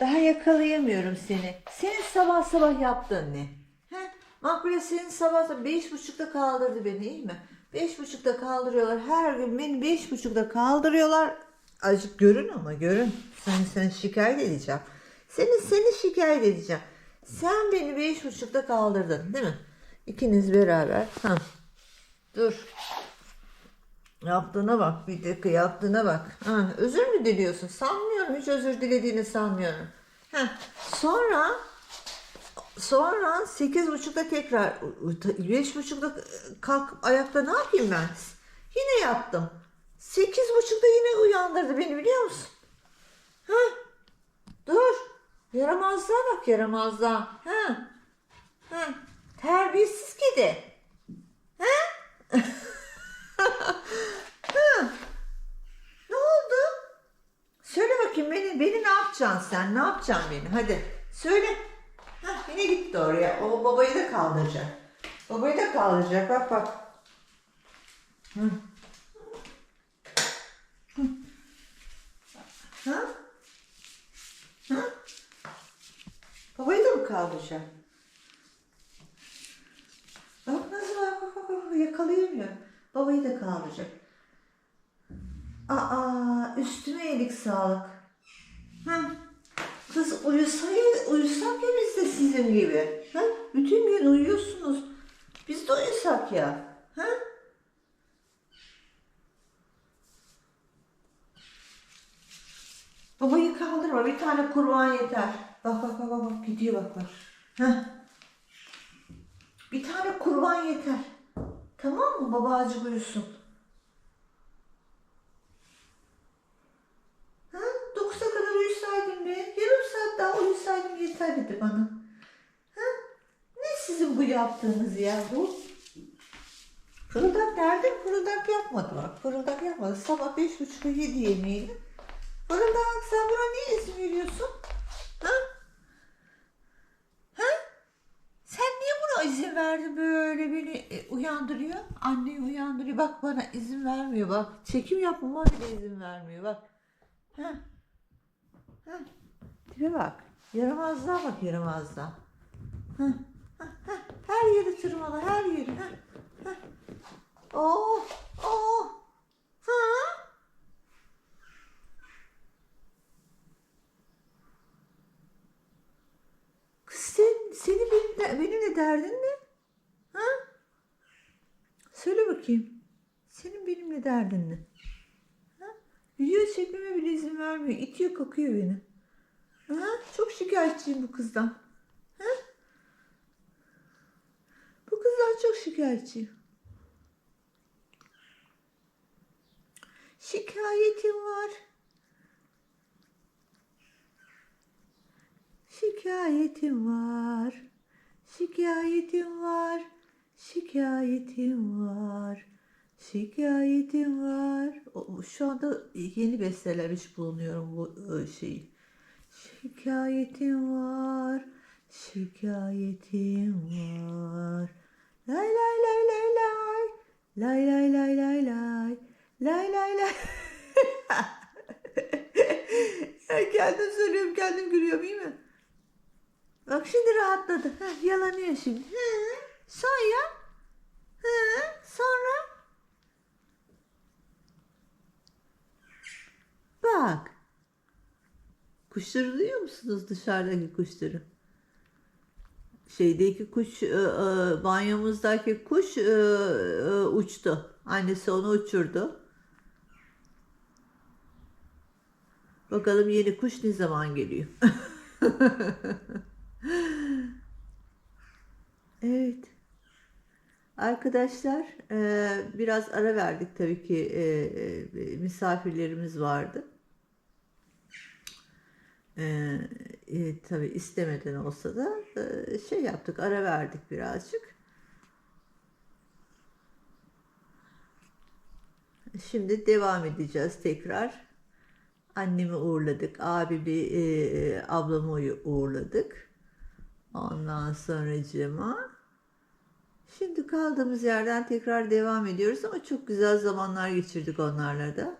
Daha yakalayamıyorum seni. Senin sabah sabah yaptığın ne? He? Makbule senin sabah sabah beş buçukta kaldırdı beni iyi mi? Beş buçukta kaldırıyorlar. Her gün beni beş buçukta kaldırıyorlar. Azıcık görün ama görün. Seni sen şikayet edeceğim. Seni seni şikayet edeceğim. Sen beni beş buçukta kaldırdın değil mi? İkiniz beraber. Ha. Dur. Yaptığına bak bir dakika yaptığına bak. Ha, özür mü diliyorsun? Sanmıyorum hiç özür dilediğini sanmıyorum. Ha, sonra sonra sekiz buçukta tekrar beş buçukta kalk ayakta ne yapayım ben? Yine yaptım. Sekiz buçukta yine uyandırdı beni biliyor musun? Ha, dur. Yaramazlığa bak yaramazlığa. Ha, ha. Terbiyesiz kedi. Ne oldu? Söyle bakayım beni, beni ne yapacaksın sen? Ne yapacaksın beni? Hadi söyle. Hah, yine gitti oraya. O babayı da kaldıracak. Babayı da kaldıracak. Bak bak. Ha? Ha? Babayı da mı kaldıracak? Bak nasıl bak bak, bak yakalayamıyor. Babayı da kaldıracak. Aa, üstüme iyilik sağlık. Hı. Kız uyusay, uyusak ya biz de sizin gibi. Ha? Bütün gün uyuyorsunuz. Biz de uyusak ya. Ha? Babayı kaldırma. Bir tane kurban yeter. Bak bak bak bak, gidiyor bak bak. Ha? Bir tane kurban yeter. Tamam mı? Baba azıcık uyusun. Dedi bana. Ha? Ne sizin bu yaptığınız ya bu? Fırıldak nerede? Fırıldak yapmadı bak. Fırıldak yapmadı. Sabah beş buçukta yedi yemeğini. Fırıldak sen buna niye izin veriyorsun? Ha? Ha? Sen niye buna izin verdin böyle beni e, uyandırıyor? Anneyi uyandırıyor. Bak bana izin vermiyor bak. Çekim yapmama bile izin vermiyor bak. Ha. Ha. Tipe bak. Yaramazlığa bak yaramazlığa. Ha. Ha. Ha. Her yeri tırmala her yeri. Ha. Ha. Oh. Oh. Ha. Kız sen, seni benim, benimle derdin ne? Ha? Söyle bakayım. Senin benimle derdin ne? Ha? Video çekmeme bile izin vermiyor. İtiyor kakıyor beni. Ha? Çok şikayetçiyim bu kızdan. Ha? Bu kızdan çok şikayetçiyim. Şikayetim var. Şikayetim var. Şikayetim var. Şikayetim var. Şikayetim var. Şu anda yeni besteler bulunuyorum bu e, şeyi. Şikayetim var. Şikayetim var. Lay lay lay lay lay. Lay lay lay lay lay. Lay lay lay. Ya kendim söylüyorum kendim gülüyorum iyi mi? Bak şimdi rahatladı. Heh, yalanıyor şimdi. Hı, sonra? Hı, sonra? Bak. Kuşları duyuyor musunuz dışarıdaki kuşları? Şeydeki kuş, e, e, banyomuzdaki kuş e, e, uçtu. Annesi onu uçurdu. Bakalım yeni kuş ne zaman geliyor? Evet. Arkadaşlar e, biraz ara verdik tabii ki e, e, misafirlerimiz vardı. E, e, istemeden olsa da e, şey yaptık ara verdik birazcık. Şimdi devam edeceğiz tekrar. Annemi uğurladık, abimi, e, ablamı uğurladık. Ondan sonracığıma şimdi kaldığımız yerden tekrar devam ediyoruz ama çok güzel zamanlar geçirdik onlarla da.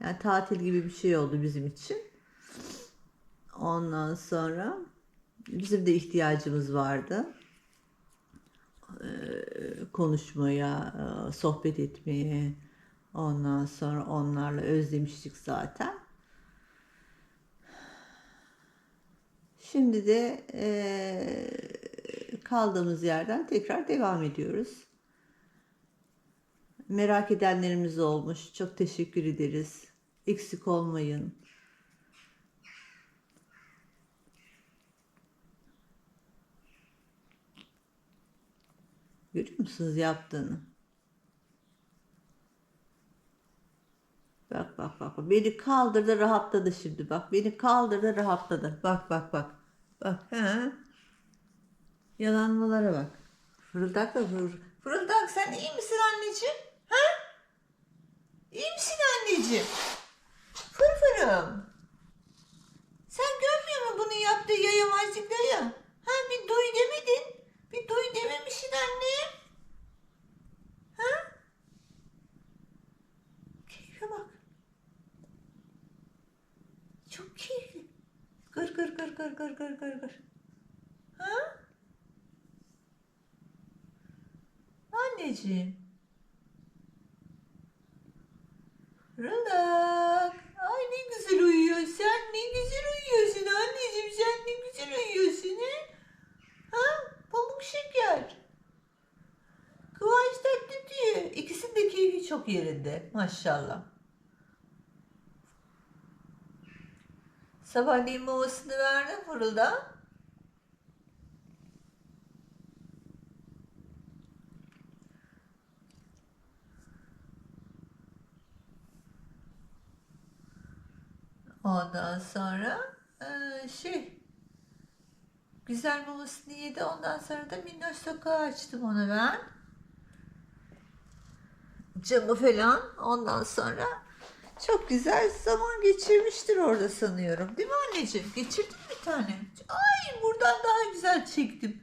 Yani tatil gibi bir şey oldu bizim için. Ondan sonra bizim de ihtiyacımız vardı. Ee, konuşmaya, e, sohbet etmeye. Ondan sonra onlarla özlemiştik zaten. Şimdi de e, kaldığımız yerden tekrar devam ediyoruz. Merak edenlerimiz olmuş. Çok teşekkür ederiz. Eksik olmayın. Görüyor musunuz yaptığını? Bak bak bak. Beni kaldırdı rahatladı şimdi bak. Beni kaldırdı rahatladı. Bak bak bak. Bak he. Yalanmalara bak. Fırıldak da fır. Fırıldak sen iyi misin anneciğim? Ha? İyi misin anneciğim? Fırfırım. Sen görmüyor musun bunu yaptığı yayamazlıkları? Ha bir duy demedin. Bir duy dememişsin anne. Ha? Keyfe bak. Çok keyifli. Gır gır gır gır gır. Ha? Anneciğim. Rıdak. Ay ne güzel uyuyor sen. Ne güzel uyuyorsun anneciğim. Sen ne güzel uyuyorsun he? Ha? Pamuk şeker. Kıvanç tatlı diyor. İkisinin de keyfi çok yerinde. Maşallah. Sabahleyin mamasını verdim fırılda. Ondan sonra eee, şey güzel mamasını yedi. Ondan sonra da minnoş sokağa açtım onu ben. Camı falan. Ondan sonra çok güzel zaman geçirmiştir orada sanıyorum. Değil mi anneciğim? Geçirdin bir tane? Ay buradan daha güzel çektim.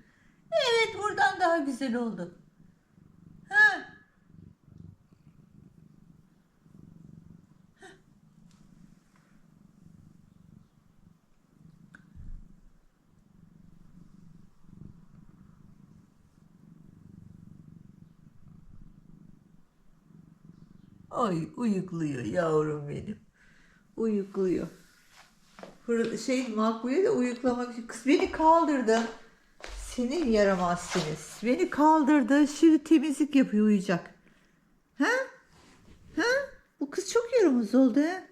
Evet buradan daha güzel oldu. Ha. Ay uyukluyor yavrum benim. Uyukluyor. Fır- Şey Makbule de uyuklamak için. Kız beni kaldırdı. Senin yaramazsınız. Beni kaldırdı. Şimdi temizlik yapıyor uyuyacak. Ha? Ha? Bu kız çok yaramaz oldu ha.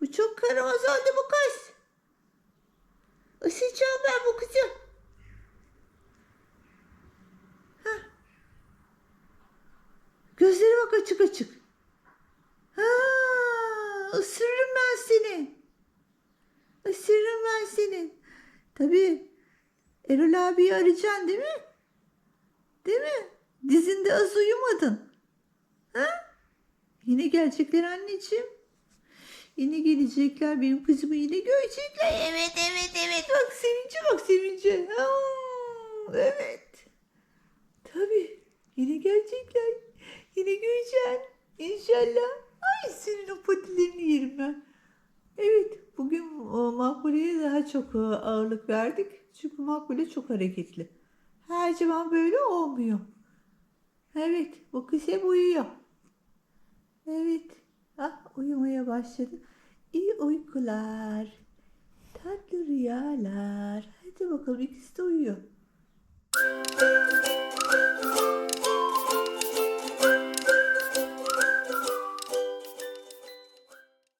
Bu çok yaramaz oldu bu kız. Isıtacağım ben bu kızı. Bak açık açık. Ha, ısırırım ben seni. Isırırım ben seni. Tabii. Erol abiyi arayacaksın değil mi? Değil mi? Dizinde az uyumadın. Ha? Yine gelecekler anneciğim. Yine gelecekler. Benim kızımı yine görecekler. Evet evet evet. Bak sevince bak sevince. Aa, evet. Tabii. Yine gelecekler. İnşallah. Ay senin o patilerini yerim ben. Evet. Bugün o, Makbule'ye daha çok e, ağırlık verdik. Çünkü Makbule çok hareketli. Her zaman böyle olmuyor. Evet. Bu kız hep uyuyor. Evet. Ah uyumaya başladı. İyi uykular. Tatlı rüyalar. Hadi bakalım ikisi de uyuyor.